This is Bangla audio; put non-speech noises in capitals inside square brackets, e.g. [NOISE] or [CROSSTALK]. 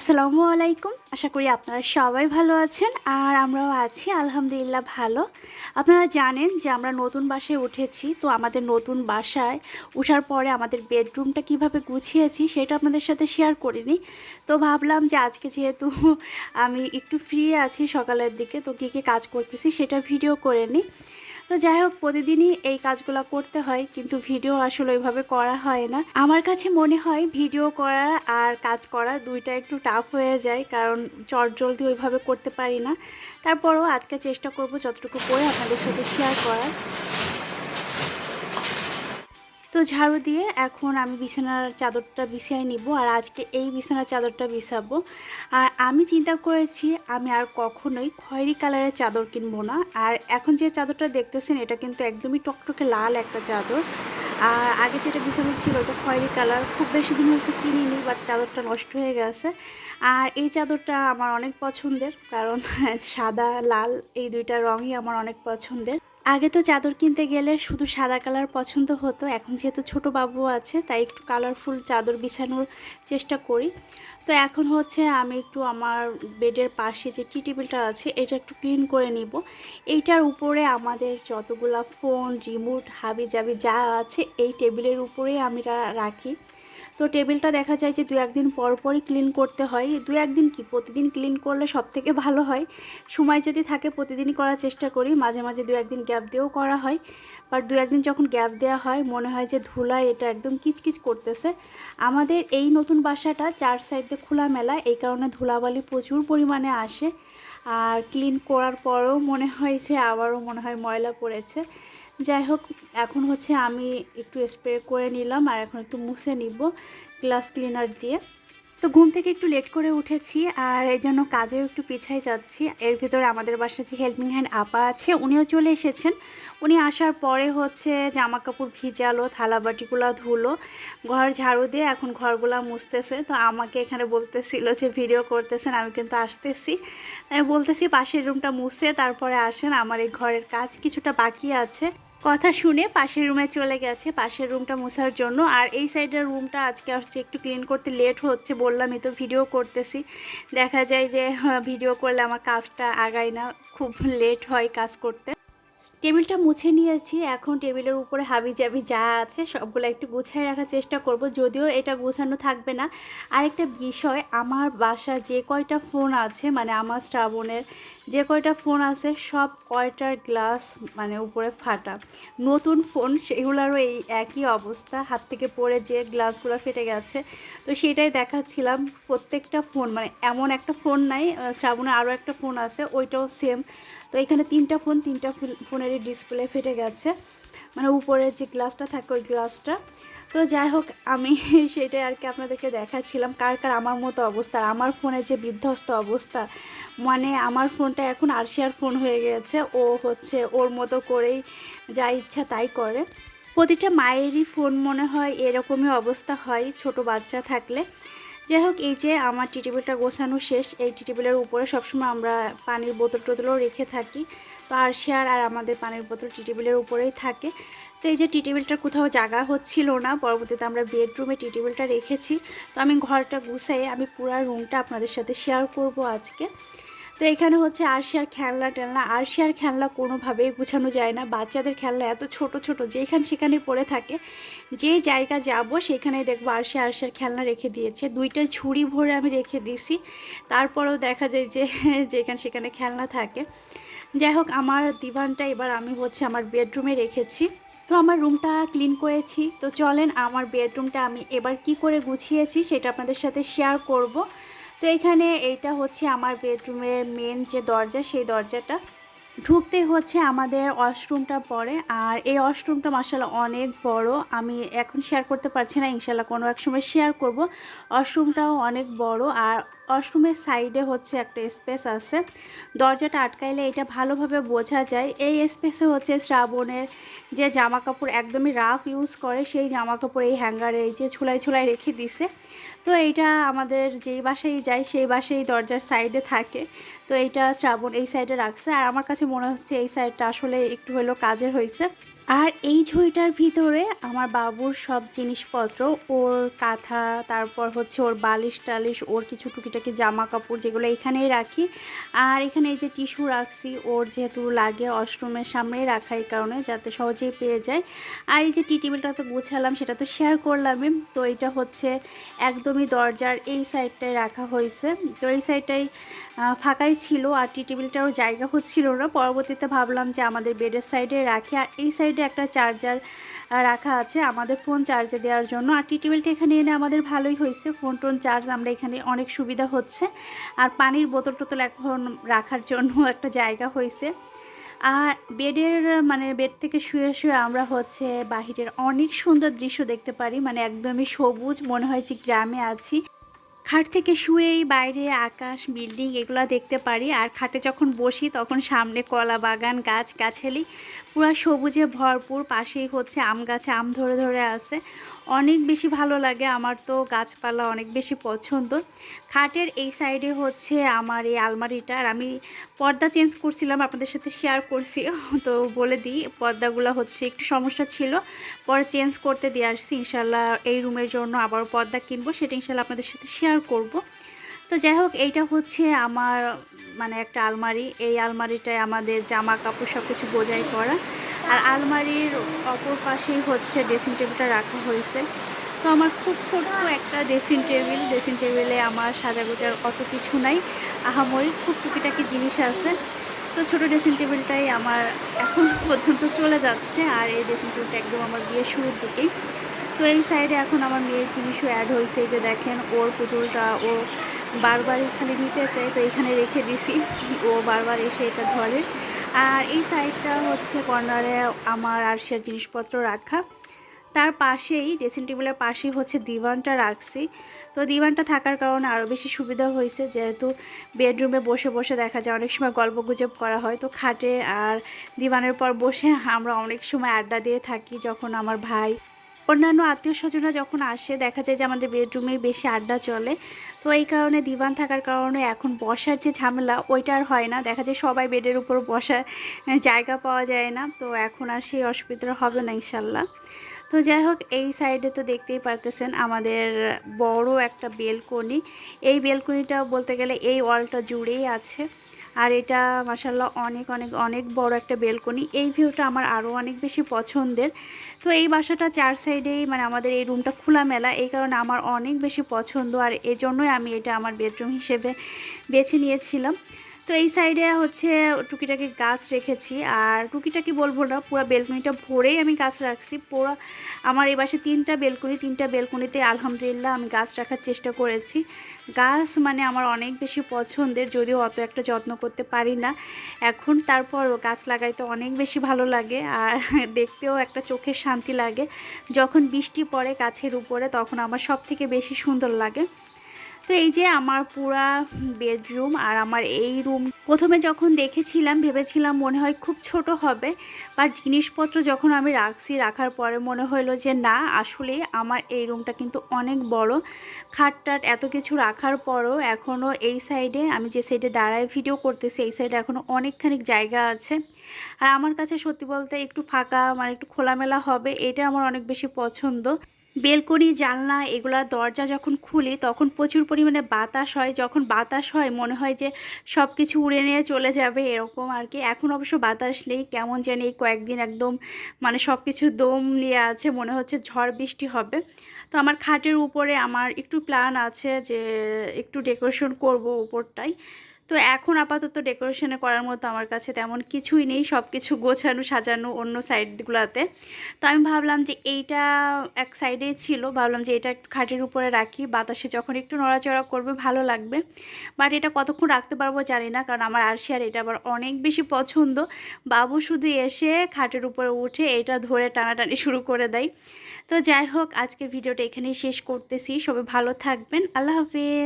আসসালামু আলাইকুম। আশা করি আপনারা সবাই ভালো আছেন আর আমরাও আছি, আলহামদুলিল্লাহ ভালো। আপনারা জানেন যে আমরা নতুন বাসায় উঠেছি, তো আমাদের নতুন বাসায় ওঠার পরে আমাদের বেডরুমটা কীভাবে গুছিয়েছি সেটা আপনাদের সাথে শেয়ার করিনি। তো ভাবলাম যে আজকে যেহেতু আমি একটু ফ্রি আছি সকালের দিকে, তো কী কী কাজ করতেছি সেটা ভিডিও করে নিই। তো যাই হোক, প্রতিদিনই এই কাজগুলো করতে হয়, কিন্তু ভিডিও আসলে ওইভাবে করা হয় না। আমার কাছে মনে হয় ভিডিও করা আর কাজ করা দুইটা একটু টাফ হয়ে যায়, কারণ চটজলদি ওইভাবে করতে পারি না। তারপরও আজকে চেষ্টা করব যতটুকু করে আপনাদের সাথে শেয়ার করার। তো ঝাড়ু দিয়ে এখন আমি বিছানার চাদরটা বিছিয়ে নিব আর আজকে এই বিছানার চাদরটা বিছাবো। আর আমি চিন্তা করেছি আমি আর কখনোই খয়েরি কালারের চাদর কিনবো না। আর এখন যে চাদরটা দেখতেছেন এটা কিন্তু একদমই টকটকে লাল একটা চাদর। আর আগে যেটা বিছানো ছিল ওটা খয়েরি কালার, খুব বেশি দিন হয়েছে কিনিনি বাট চাদরটা নষ্ট হয়ে গেছে। আর এই চাদরটা আমার অনেক পছন্দের, কারণ [LAUGHS] সাদা, লাল এই দুইটা রঙই আমার অনেক পছন্দের। আগে তো চাদর কিনতে গেলে শুধু সাদা কালার পছন্দ হতো, এখন যেহেতু ছোট বাবু আছে, তাই একটু কালারফুল চাদর বিছানোর চেষ্টা করি। তো এখন হচ্ছে আমি একটু আমার বেডের পাশে যে টি টেবিলটা আছে, এটা একটু ক্লিন করে নিব। এইটার উপরে আমাদের যতগুলা ফোন রিমোট হাবি জাবি যা আছে, এই টেবিলের উপরেই আমরা রাখি। তো টেবিলটা দেখা যায় যে দু একদিন পর পরই ক্লিন করতে হয়। দু একদিন কি? প্রতিদিন ক্লিন করলে সব থেকে ভালো হয়। সময় যদি থাকে প্রতিদিনই করার চেষ্টা করি। মাঝে মাঝে দু একদিন গ্যাপ দিয়েও করা হয়। বাট দু একদিন যখন গ্যাপ দেওয়া হয়, মনে হয় যে ধুলায় এটা একদম কিচকিচ করতেছে। আমাদের এই নতুন বাসাটা চার সাইডে খোলা মেলা এই কারণে ধুলাবালি প্রচুর পরিমাণে আসে। আর ক্লিন করার পরেও মনে হয় যে, আবারও মনে হয় ময়লা পড়েছে। যাই হোক, এখন হচ্ছে আমি একটু স্প্রে করে নিলাম আর এখন একটু মুছে নিব গ্লাস ক্লিনার দিয়ে। তো ঘুম থেকে একটু লেট করে উঠেছি আর এই জন্য কাজেও একটু পিছাই যাচ্ছি। এর ভিতরে আমাদের বাসায় যে হেল্পিং হ্যান্ড আপা আছে, উনিও চলে এসেছেন। উনি আসার পরে হচ্ছে জামা কাপড় ভিজালো, থালাবাটিগুলো ধুলো, ঘর ঝাড়ু দিয়ে এখন ঘরগুলো মুছতেছে। তো আমাকে এখানে বলতেছিল যে, ভিডিও করতেছেন, আমি কিন্তু আসতেছি। আমি বলতেছি, পাশের রুমটা মুছে, তারপরে আসেন, আমার এই ঘরের কাজ কিছুটা বাকি আছে। কথা শুনে পাশের রুমে চলে গেছে। পাশের রুমটা মোছার জন্য। আর এই সাইডের রুমটা আজকে হচ্ছে একটু ক্লিন করতে লেট হচ্ছে বললামই তো ভিডিও করতেছি। দেখা যায় যে হ্যাঁ, ভিডিও করলে আমার কাজটা আগায় না। খুব লেট হয় কাজ করতে। টেবিলটা মুছে নিয়েছি। এখন টেবিলের উপরে হাবি জাবি যা আছে সবগুলো একটু গুছিয়ে রাখার চেষ্টা করব, যদিও এটা গোছানো থাকবে না। আরেকটা বিষয়, আমার বাসার যে কয়টা ফোন আছে মানে আমার শ্রাবণের যে কয়টা ফোন আছে, সব কয়টার গ্লাস মানে উপরে ফাটা। নতুন ফোন, সেগুলোরও এই একই অবস্থা। হাত থেকে পড়ে যে গ্লাসগুলো ফেটে গেছে, তো সেটাই দেখাচ্ছিলাম। প্রত্যেকটা ফোন মানে এমন একটা ফোন নাই শ্রাবণের আরও একটা ফোন আছে, ওইটাও সেম তো এখানে তিনটা ফোন তিনটা ফোন- ফোনেরই ডিসপ্লে ফেটে গেছে। মানে উপরের যে গ্লাসটা থাকে, ওই গ্লাসটা তো যাই হোক, আমি [LAUGHS] সেটাই আর কি আপনাদেরকে দেখাচ্ছিলাম, কার কার আমার মতো অবস্থা। আমার ফোনে যে বিধ্বস্ত অবস্থা মানে আমার ফোনটা এখন আরশিয়ার ফোন হয়ে গেছে। ও হচ্ছে ওর মতো করেই যা ইচ্ছা তাই করে। প্রতিটা মায়েরই ফোন মনে হয় এরকমই অবস্থা হয়, ছোট বাচ্চা থাকলে। যাই হোক এই যে আমার টি টেবিলটা গোছানো শেষ, এই টি টেবিলের উপরে সবসময় আমরা পানির বোতল টোতলও রেখে থাকি। তো আর শেয়ার আর আমাদের পানির বোতল টি টেবিলের উপরেই থাকে। তো এই যে টি টেবিলটা কোথাও জাগা হচ্ছিল না, পরবর্তীতে আমরা বেডরুমে টি টেবিলটা রেখেছি। তো আমি ঘরটা গুছাই আমি পুরো রুমটা আপনাদের সাথে শেয়ার করব আজকে। তো এখানে হচ্ছে আরশিয়ার খেলনা টেলনা, আরশিয়ার খেলনা কোনোভাবেই গুছানো যায় না। বাচ্চাদের খেলনা এত ছোট ছোট, যেখানে সেখানে পড়ে থাকে যে জায়গা যাব সেখানেই দেখব আরশি আরশিয়ার খেলনা রেখে দিয়েছে। দুইটা ঝুড়ি ভরে আমি রেখে দিছি। তারপরেও দেখা যায় যে [LAUGHS] যেখানে সেখানে খেলনা থাকে। যাই হোক, আমার দিবানটা এবার আমি হচ্ছে আমার বেডরুমে রেখেছি। তো আমার রুমটা ক্লিন করেছি। তো চলেন, আমার বেডরুমটা আমি এবার কি করে গুছিয়েছি সেটা আপনাদের সাথে শেয়ার করব। তো এখানে এইটা হচ্ছে আমার বেডরুমের মেন যে দরজা, সেই দরজাটা। ঢুকতে হচ্ছে আমাদের ওয়াশরুমটা পরে, আর এই ওয়াশরুমটা মাসাল্লাহ অনেক বড়। আমি এখন শেয়ার করতে পারছি না ইনশাল্লাহ কোনো এক সময় শেয়ার করব। ওয়াশরুমটাও অনেক বড়, আর ওয়াশরুমের সাইডে হচ্ছে একটা স্পেস আছে। দরজাটা আটকাইলে এটা ভালোভাবে বোঝা যায়। এই স্পেসে হচ্ছে শ্রাবণের যে জামা কাপড় একদমই রাফ ইউজ করে, সেই জামা কাপড় এই হ্যাঙ্গারে, এই যে ঝুলাই ঝুলাই রেখে দিছে। তো এইটা আমাদের যেই বাসায় যাই সেই বাসায় দরজার সাইডে থাকে। তো এইটা শ্রাবণ এই সাইডে রাখছে। আর আমার কাছে মনে হচ্ছে এই সাইডটা আসলে একটু হলেও কাজের হয়েছে। আর এই ঝুড়িটার ভিতরে আমার বাবুর সব জিনিসপত্র, ওর কাঁথা, তারপর হচ্ছে ওর বালিশ টালিশ, ওর কিছু টুকিটাকি জামা কাপড় যেগুলো এখানেই রাখি। আর এখানে এই যে টিস্যু রাখছি, ওর যেহেতু লাগে অষ্টমের সামনেই রাখা এই কারণে যাতে সহজেই পেয়ে যায়। আর এই যে টি টেবিলটা তো গোছালাম, সেটা তো শেয়ার করলামই। তো এটা হচ্ছে একদমই দরজার এই সাইডটায় রাখা হয়েছে। তো এই সাইডটাই ফাঁকাই ছিল, আর টি টেবিলটারও জায়গা হচ্ছিল না। পরবর্তীতে ভাবলাম যে আমাদের বেডের সাইডে রাখি। আর এই সাইডে একটা চার্জার রাখা আছে আমাদের ফোন চার্জে দেওয়ার জন্য। আর টি টেবিলটা এখানে এনে আমাদের ভালোই হয়েছে। ফোন টোন চার্জ আমরা এখানে অনেক সুবিধা হচ্ছে। আর পানির বোতল টোতল এখন রাখার জন্য [LAUGHS] একটা জায়গা হয়েছে। আর বেডের মানে বেড থেকে শুয়ে শুয়ে আমরা হচ্ছে বাহিরের অনেক সুন্দর দৃশ্য দেখতে পারি। মানে একদমই সবুজ, মনে হয় যে গ্রামে আছি। খাট থেকে শুয়েই বাইরে আকাশ, বিল্ডিং এগুলো দেখতে পারি। আর খাটে যখন বসি তখন সামনে কলা বাগান, গাছ গাছালি পুরো সবুজে ভরপুর, পাশেই হচ্ছে আম গাছে, আম ধরে ধরে আছে। অনেক বেশি ভালো লাগে, আমার তো গাছপালা অনেক বেশি পছন্দ। খাটের এই সাইডে হচ্ছে আমার এই আলমারিটা, আর আমি পর্দা চেঞ্জ করছিলাম, আপনাদের সাথে শেয়ার করছি। [LAUGHS] তো বলে দিই, পর্দাগুলো হচ্ছে একটু সমস্যা ছিল, পরে চেঞ্জ করতে দিয়ে আসছি। ইনশাল্লাহ এই রুমের জন্য আবার পর্দা কিনবো, সেটা ইনশাল্লাহ আপনাদের সাথে শেয়ার করব। তো যাই হোক, এইটা হচ্ছে আমার মানে একটা আলমারি। এই আলমারিটায় আমাদের জামা কাপড় সব কিছু বোঝাই করা। আর আলমারির অপর পাশেই হচ্ছে ড্রেসিং টেবিলটা রাখা হয়েছে। তো আমার খুব ছোট্ট একটা ড্রেসিং টেবিল ড্রেসিং টেবিলে আমার সাজাগোজার অত কিছু নাই। আহামরি খুব টুকিটাকি জিনিস আছে। তো ছোটো ড্রেসিং টেবিলটাই আমার এখন [LAUGHS] পর্যন্ত চলে যাচ্ছে। আর এই ড্রেসিং টেবিলটা একদম আমার বিয়ের শুরুর দিকেই। তো এই সাইডে এখন আমার মেয়ের জিনিসও অ্যাড হয়েছে। যে দেখেন, ওর পুতুলটা, ও বারবারই এখানে নিতে চায়, তো এখানে রেখে দিছি। ও বারবার এসে এটা ধরে। আর এই সাইডটা হচ্ছে কর্নারে আমার আরশের জিনিসপত্র রাখা। তার পাশেই ড্রেসিং টেবিলের পাশেই হচ্ছে দিওয়ানটা রাখছি। তো দিওয়ানটা থাকার কারণে আরও বেশি সুবিধা হয়েছে, যেহেতু বেডরুমে বসে বসে দেখা যায় অনেক সময় গল্প গুজব করা হয়। তো খাটে আর দিওয়ানের পর বসে আমরা অনেক সময় আড্ডা দিয়ে থাকি যখন আমার ভাই। অন্যান্য আত্মীয় স্বজনরা যখন আসে, দেখা যায় যে আমাদের বেডরুমেই বেশি আড্ডা চলে। তো এই কারণে দিবান থাকার কারণে এখন বসার যে ঝামেলা, ওইটা আর হয় না। দেখা যায় সবাই বেডের উপর বসার জায়গা পাওয়া যায় না। তো এখন আর সেই অসুবিধা হবে না, ইনশাল্লাহ। তো যাই হোক, এই সাইডে তো দেখতেই পারতেছেন আমাদের বড় একটা বেলকনি। এই বেলকনিটা বলতে গেলে এই ওয়ালটা জুড়েই আছে। আর এটা মাসাল্লাহ অনেক অনেক অনেক বড় একটা বেলকনি। এই ভিউটা আমার আরও অনেক বেশি পছন্দের। তো এই বাসাটা চার সাইডেই মানে আমাদের এই রুমটা খোলা মেলা এই কারণে আমার অনেক বেশি পছন্দ। আর এজন্যই আমি এটা আমার বেডরুম হিসেবে বেছে নিয়েছিলাম। তো এই সাইডে হচ্ছে টুকিটাকি গাছ রেখেছি। আর টুকিটাকি বলব না, পুরো বেলকনিটা ভরেই আমি গাছ রাখছি। পুরো আমার এই বাসে তিনটা বেলকনি, তিনটা বেলকনিতে আলহামদুলিল্লাহ আমি গাছ রাখার চেষ্টা করেছি। গাছ মানে আমার অনেক বেশি পছন্দের, যদিও অত একটা যত্ন করতে পারি না। এখন তারপর গাছ লাগাইতে অনেক বেশি ভালো লাগে, আর [LAUGHS] দেখতেও একটা চোখের শান্তি লাগে। যখন বৃষ্টি পড়ে গাছের উপরে, তখন আমার সব থেকে বেশি সুন্দর লাগে। তো এই যে আমার পুরা বেডরুম আর আমার এই রুম, প্রথমে যখন দেখেছিলাম, ভেবেছিলাম মনে হয় খুব ছোট হবে বাট জিনিসপত্র যখন আমি রাখছি, রাখার পরে মনে হলো যে না আসলে আমার এই রুমটা কিন্তু অনেক বড়। খাট টাট এত কিছু রাখার পরও এখনও এই সাইডে আমি যে সাইডে দাঁড়ায় ভিডিও করতেছি, এই সাইডে এখনও অনেকখানি জায়গা আছে। আর আমার কাছে সত্যি বলতে একটু ফাঁকা মানে একটু খোলামেলা হবে, এটা আমার অনেক বেশি পছন্দ। বেলকনি, জানলা এগুলা দরজা যখন খুলি তখন প্রচুর পরিমাণে বাতাস হয়। যখন বাতাস হয় মনে হয় যে সব কিছু উড়ে নিয়ে চলে যাবে এরকম আর কি। এখন অবশ্য বাতাস নেই, কেমন জানি কয়েকদিন একদম মানে সব কিছু দম নিয়ে আছে, মনে হচ্ছে ঝড় বৃষ্টি হবে। তো আমার খাটের উপরে আমার একটু প্ল্যান আছে যে একটু ডেকোরেশন করব উপরটাই। তো এখন আপাতত ডেকোরেশনে করার মতো আমার কাছে তেমন কিছুই নেই সব কিছু গোছানো, সাজানো অন্য সাইডগুলোতে। তো আমি ভাবলাম যে এইটা এক সাইডেই ছিল, ভাবলাম যে এটা খাটের উপরে রাখি, বাতাসে যখন একটু নড়াচড়া করবে ভালো লাগবে। বাট এটা কতক্ষণ রাখতে পারব জানি না, কারণ আমার আরশি আর এটা আবার অনেক বেশি পছন্দ। বাবু শুধু এসে খাটের উপরে উঠে এটা ধরে টানাটানি শুরু করে দেয়। তো যাই হোক আজকে ভিডিওটা এখানেই শেষ করতেছি। সবাই ভালো থাকবেন। আল্লাহ হাফিজ।